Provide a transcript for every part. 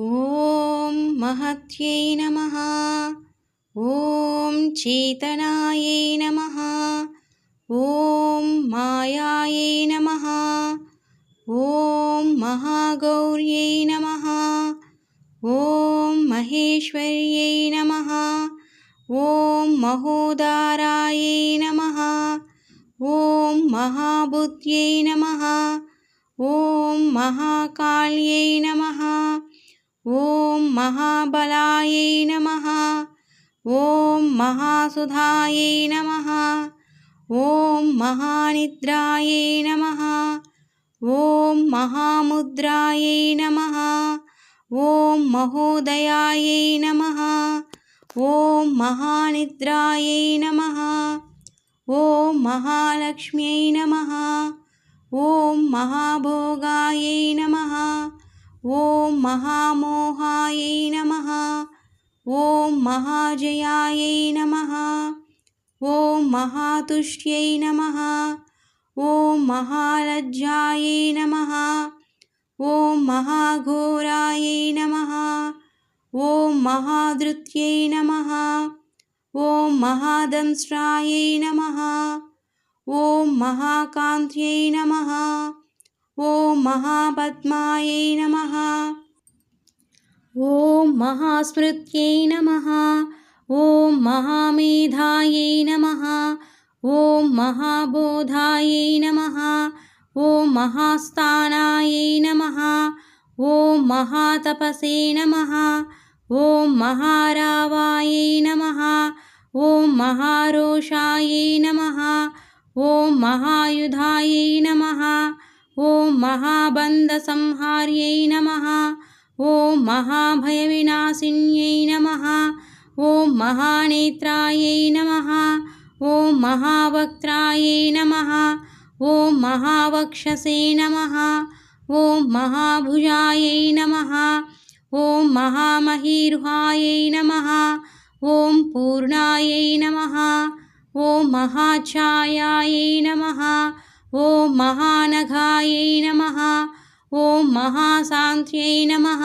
ॐ महत्यै नमः। ॐ चेतनायै नमः। ॐ मायायै नमः। ॐ महागौर्यै नमः। ॐ महेश्वर्यै नमः। ॐ महोदारायै नमः। ॐ महाबुद्ध्यै नमः। ॐ महाकाल्यै नमः ॐ महाबलायै नमः। ॐ महासुधायै नमः। ॐ महानिद्रायै नमः। ॐ महामुद्रायै नमः। ॐ महोदयायै नमः। ॐ महानिद्रायै नमः। ॐ महालक्ष्म्यै नमः। ॐ महाभोगायै नमः ॐ महामोहायै नमः। ॐ महाजयायै नमः। ॐ महातुष्ट्यै नमः। ॐ महालज्जायै नमः। ॐ महाघोरायै नमः। ॐ महाधृत्यै नमः। ॐ महादंष्ट्रायै नमः। ॐ महाकान्त्यै नमः ॐ महापद्मायै नमः। ॐ महास्मृत्यै नमः। ॐ महामेधायै नमः। ॐ महाबोधायै नमः। ॐ महास्थानायै नमः। ॐ महातपसे नमः। ॐ महारावायै नमः। ॐ महारोषायै नमः। ॐ महायुधायै नमः ॐ महाबन्धसंहार्यै नमः। ॐ महाभयविनाशिन्यै नमः। ॐ महानेत्रायै नमः। ॐ महावक्त्रायै नमः। ॐ महावक्षसे नमः। ॐ महाभुजायै नमः। ॐ महामहीरुहायै नमः। ॐ पूर्णायै नमः। ॐ महाच्छायायै नमः ॐ महानघायै नमः। ॐ महासान्त्यै नमः।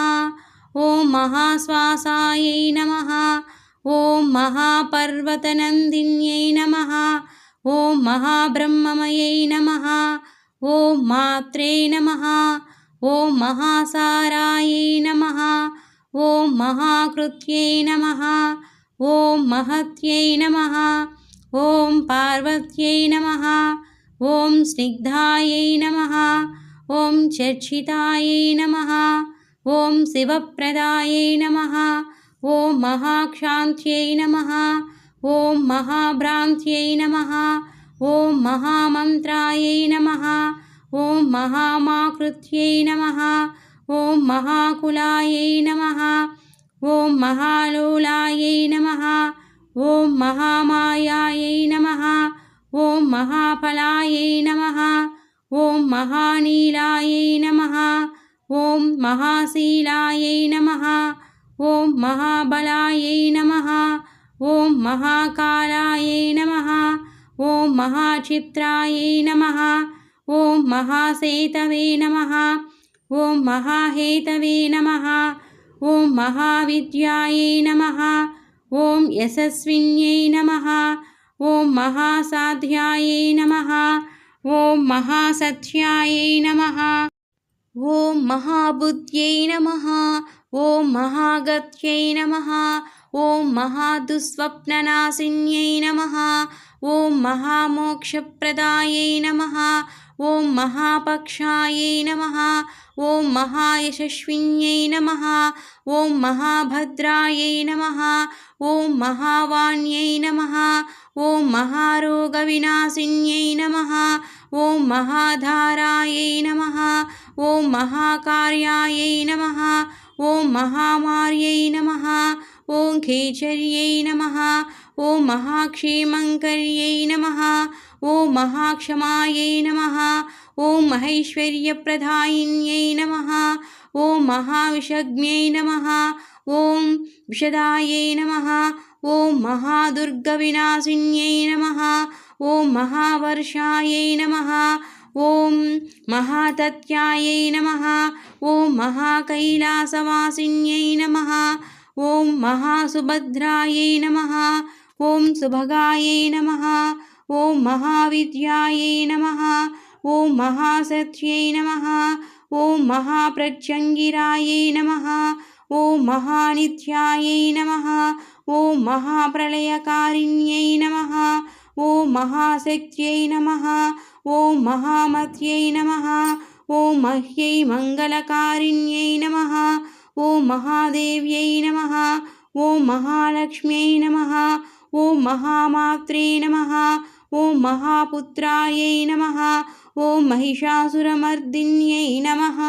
ॐ महाश्वासायै नमः। ॐ महापर्वतनन्दिन्यै नमः। ॐ महाब्रह्ममयै नमः। ॐ मात्रे नमः। ॐ महासारायै नमः। ॐ महाकृत्यै नमः। ॐ महत्यै नमः। ॐ पार्वत्यै नमः ॐ स्निग्धायै नमः। ॐ चर्चितायै नमः। ॐ शिवप्रदायै नमः। ॐ महाक्षान्त्यै नमः। ॐ महाभ्रान्त्यै नमः। ॐ महामन्त्रायै नमः। ॐ महामाकृत्यै नमः। ॐ महाकुलायै नमः। ॐ महालोलायै नमः। ॐ महामायायै नमः ॐ महाफलायै नमः। ॐ महानीलायै नमः। ॐ महाशीलायै नमः। ॐ महाबलायै नमः। ॐ महाकालायै नमः। ॐ महाचित्रायै नमः। ॐ महासेतवे नमः। ॐ महाहेतवे नमः। ॐ महाविद्यायै नमः। ॐ यशस्विन्यै नमः ॐ महासाध्यायै नमः ॐ महासत्यायै नमः ॐ महाबुद्ध्यै नमः ॐ महागत्यै नमः ॐ महादुःस्वप्ननाशिन्यै नमः ॐ महामोक्षप्रदायै नमः ॐ महापक्षायै नमः ॐ महायशस्विन्यै नमः ॐ महाभद्रायै नमः ॐ महावाण्यै नमः ॐ महारोगविनाशिन्यै नमः ॐ महाधारायै नमः ॐ महाकार्यायै नमः ॐ महामार्यै नमः ॐ खेचर्यै नमः ॐ महाक्षेमङ्कर्यै नमः ॐ महाक्षमायै नमः ॐ महेश्वर्यप्रदायिन्यै नमः ॐ महाविषज्ञै नमः ॐ विशदायै नमः ॐ महादुर्गविनाशिन्यै नमः ॐ महावर्षायै नमः ॐ महातत्यायै नमः ॐ महाकैलासवासिन्यै नमः ॐ महासुभद्रायै नमः ॐ सुभगायै नमः ॐ महाविद्यायै नमः। ॐ महासत्यै नमः। ॐ महाप्रत्यङ्गिरायै नमः। ॐ महानित्यायै नमः। ॐ महाप्रलयकारिण्यै नमः। ॐ महाशक्त्यै नमः। ॐ महामत्यै नमः। ॐ मह्यै मङ्गलकारिण्यै नमः। ॐ महादेव्यै नमः। ॐ महालक्ष्म्यै नमः ॐ महामात्रे नमः ॐ महापुत्रायै नमः ॐ महिषासुरमर्दिन्यै नमः